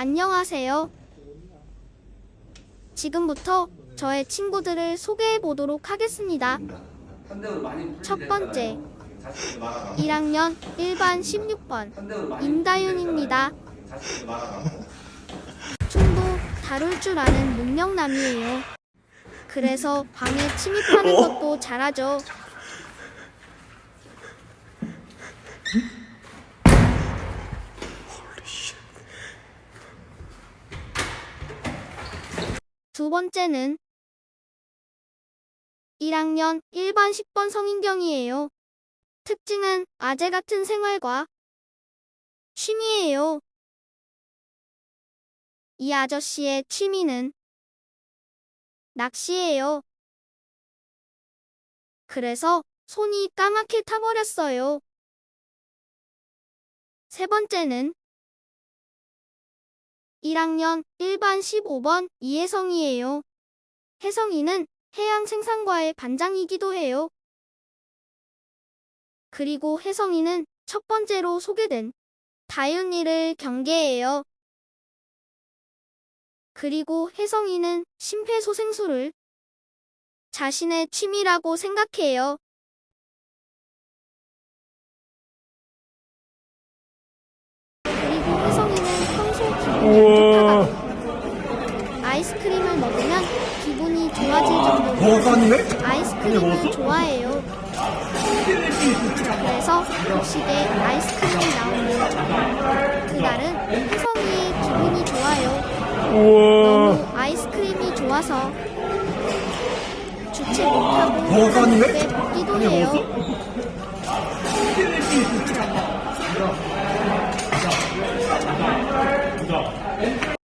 안녕하세요. 지금부터 저의 친구들을 소개해 보도록 하겠습니다. 첫 번째, 1학년 1반 16번 임다윤입니다. 춤도 다룰 줄 아는 문명남이에요. 그래서 방에 침입하는 것도 잘하죠. 두 번째는 1학년 1반 10번 성인경이에요. 특징은 아재 같은 생활과 취미예요. 이 아저씨의 취미는 낚시예요. 그래서 손이 까맣게 타버렸어요. 세 번째는 1학년 1반 15번 이혜성이에요. 혜성이는 해양 생산과의 반장이기도 해요. 그리고 혜성이는 첫 번째로 소개된 다윤이를 경계해요. 그리고 혜성이는 심폐소생술을 자신의 취미라고 생각해요. 안 좋다가 아이스크림을 먹으면 기분이 좋아질 정도로? 아이스크림을 좋아해요. 그래서 급식에 아이스크림이 나오면 그날은 혜성이의 기분이 좋아요. 우와. 너무 아이스크림이 좋아서 주체 못하고? 배 먹기도 해요.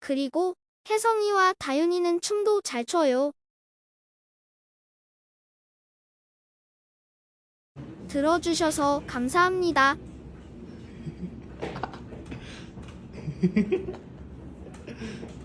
그리고 혜성이와 다윤이는 춤도 잘 춰요. 들어주셔서 감사합니다.